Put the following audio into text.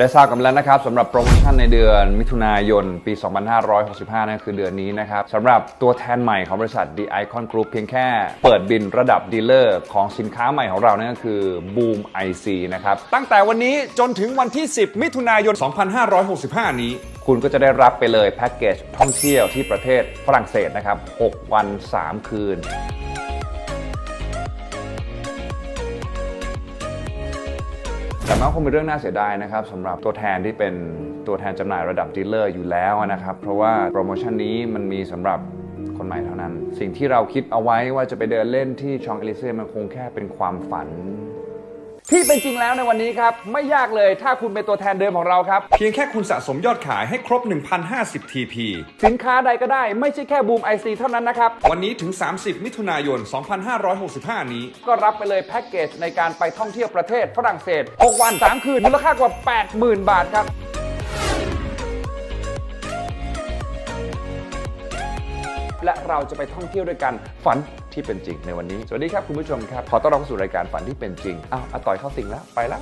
ได้ทราบกันแล้วนะครับสำหรับโปรโมชั่นในเดือนมิถุนายนปี 2565นั่นคือเดือนนี้นะครับสำหรับตัวแทนใหม่ของบริษัท The Icon Group เพียงแค่เปิดบินระดับดีลเลอร์ของสินค้าใหม่ของเรานั่นก็คือ Boom IC นะครับตั้งแต่วันนี้จนถึงวันที่ 10 มิถุนายน 2565 นี้ คุณก็จะได้รับไปเลยแพ็กเกจท่องเที่ยวที่ประเทศฝรั่งเศสนะครับ 6 วัน 3 คืน แต่มันก็คงเป็นเรื่องน่าเสียดายนะครับสำหรับตัวแทนที่เป็นตัวแทนจำหน่ายระดับดีลเลอร์อยู่แล้วนะครับ เพราะว่าโปรโมชั่นนี้มันมีสำหรับคนใหม่เท่านั้น สิ่งที่เราคิดเอาไว้ว่าจะไปเดินเล่นที่ชองเอลิเซ่มันคงแค่เป็นความฝัน ที่เป็นจริงแล้วในวันนี้ครับ ไม่ยากเลยถ้าคุณเป็นตัวแทนเดิมของเราครับ เพียงแค่คุณสะสมยอดขายให้ครบ 1,050 TP สินค้าใดก็ได้ไม่ใช่แค่บูมไอซีเท่านั้นนะครับ วันนี้ถึง 30 มิถุนายน 2565 นี้ ก็รับไปเลยแพ็กเกจในการไปท่องเที่ยวประเทศฝรั่งเศส6วัน 3 คืน มูลค่ากว่า 80,000 บาทครับและเราจะไปท่องเที่ยวด้วยกันฝัน ที่เป็นจริงในวันนี้ สวัสดีครับคุณผู้ชมครับ ขอต้อนรับเข้าสู่รายการฝันที่เป็นจริงอ้าวอาต่อยเข้าสิงแล้วไปแล้ว